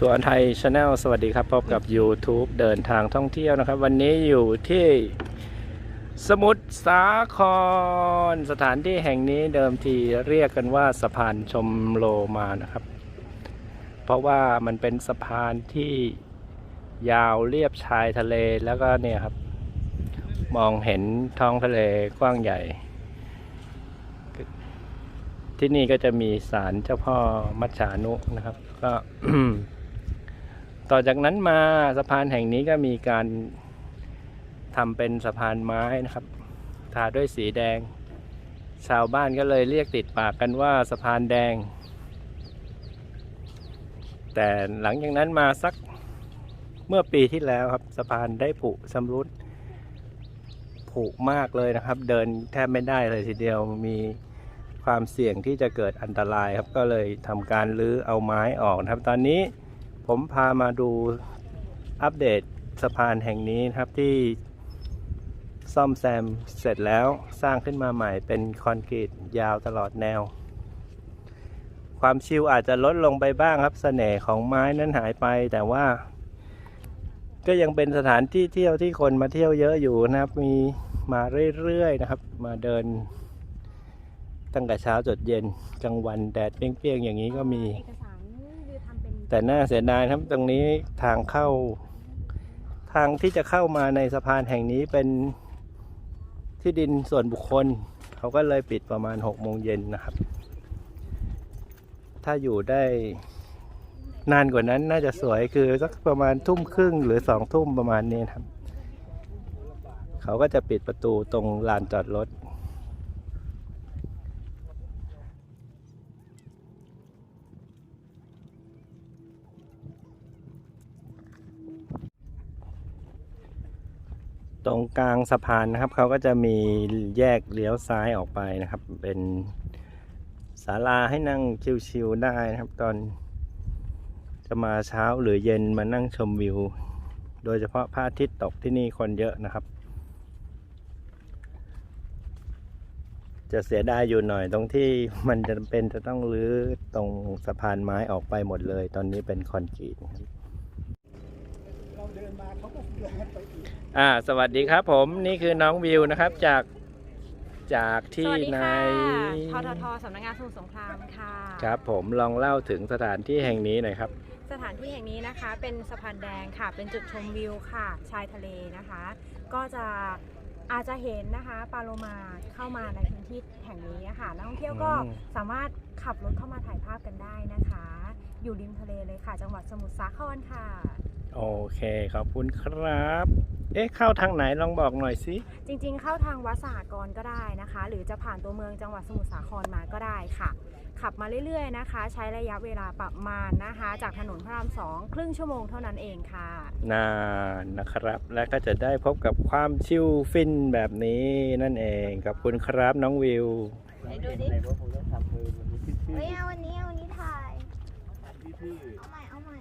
ทัวร์ไทยชาแนลสวัสดีครับ พบกับ YouTube เดินทางท่องเที่ยวนะครับ วันนี้อยู่ที่สมุทรสาคร สถานที่แห่งนี้เดิมทีเรียกกันว่าสะพานชมโลมานะครับ เพราะว่ามันเป็นสะพานที่ยาวเรียบชายทะเลแล้วก็เนี่ยครับ มองเห็นท้องทะเลกว้างใหญ่ ที่นี่ก็จะมีศาลเจ้าพ่อมัจฉานุนะครับ ก็ ต่อจากนั้นมาสะพานแห่งนี้ก็มีการทำเป็นสะพานไม้นะครับ ทาด้วยสีแดง ชาวบ้านก็เลยเรียกติดปากกันว่าสะพานแดง แต่หลังจากนั้นมาสักเมื่อปีที่แล้วครับสะพานได้ผุชำรุดผุมากเลยนะครับ เดินแทบไม่ได้เลยทีเดียวมีความเสี่ยงที่จะเกิดอันตรายครับก็เลยทำการรื้อเอาไม้ออกนะครับ ตอนนี้ ผมพามาดูอัปเดตสะพานแห่งนี้นะครับที่ซ่อมแซมเสร็จแล้วสร้างขึ้นมาใหม่เป็นคอนกรีตยาวตลอดแนว ความชิวอาจจะลดลงไปบ้างครับเสน่ห์ของไม้นั้นหายไปแต่ว่า ก็ยังเป็นสถานที่เที่ยวที่คนมาเที่ยวเยอะอยู่นะครับ มีมาเรื่อยๆนะครับ มาเดิน ตั้งแต่เช้าจดเย็นกลางวันแดดเปรี้ยงๆอย่างนี้ก็มี แต่น่าเสียดายครับตรงนี้ทางเข้า ทางที่จะเข้ามาในสะพานแห่งนี้เป็นที่ดินส่วนบุคคล เขาก็เลยปิดประมาณหกโมงเย็นนะครับ ถ้าอยู่ได้นานกว่านั้นน่าจะสวยคือสักประมาณทุ่มครึ่งหรือสองทุ่มประมาณนี้ครับ เขาก็จะปิดประตูตรงลานจอดรถ ตรงกลางสะพานนะครับเขาก็จะมีแยกเลี้ยวซ้ายออกไปนะครับ เป็นศาลาให้นั่งชิวๆได้นะครับ ตอนจะมาเช้าหรือเย็นมานั่งชมวิว โดยเฉพาะพระอาทิตย์ตกที่นี่คนเยอะนะครับ จะเสียดายอยู่หน่อยตรงที่มันจะเป็นจะต้องรื้อตรงสะพานไม้ออกไปหมดเลย ตอนนี้เป็นคอนกรีต นะครับอ่า สวัสดีครับ ผมนี่คือน้องวิวนะครับ จากจากสที่วัสดีไหนค่ะทททสำนักงานสมุทรสงครามค่ะ ครับผมลองเล่าถึงสถานที่แห่งนี้หน่อยครับ สถานที่แห่งนี้นะคะ เป็นสะพานแดงค่ะ เป็นจุดชมวิวค่ะ ชายทะเลนะคะ ก็จะอาจจะเห็นนะคะปลาโลมาเข้ามาในพื้นที่แห่งนี้ค่ะนักท่องเที่ยวก็อืม สามารถขับรถเข้ามาถ่ายภาพกันได้นะคะ อยู่ริมทะเลเลยค่ะ จังหวัดสมุทรสาครค่ะ โอเคขอบคุณครับ เอ๊ะเข้าทางไหนลองบอกหน่อยสิ จริงๆ เข้าทางวัดสหกรณ์ก็ได้นะคะ หรือจะผ่านตัวเมืองจังหวัดสมุทรสาครมาก็ได้ค่ะ ขับมาเรื่อยๆนะคะ ใช้ระยะเวลาประมาณนะคะ จากถนนพระรามสองครึ่งชั่วโมงเท่านั้นเองค่ะนานนะครับ และก็จะได้พบกับความชิลฟินแบบนี้นั่นเองขอบคุณครับน้องวิวไหนดูดิเฮ้ยเอาวันนี้เอาวันนี้ถ่ายเอาใหม่เอาใหม่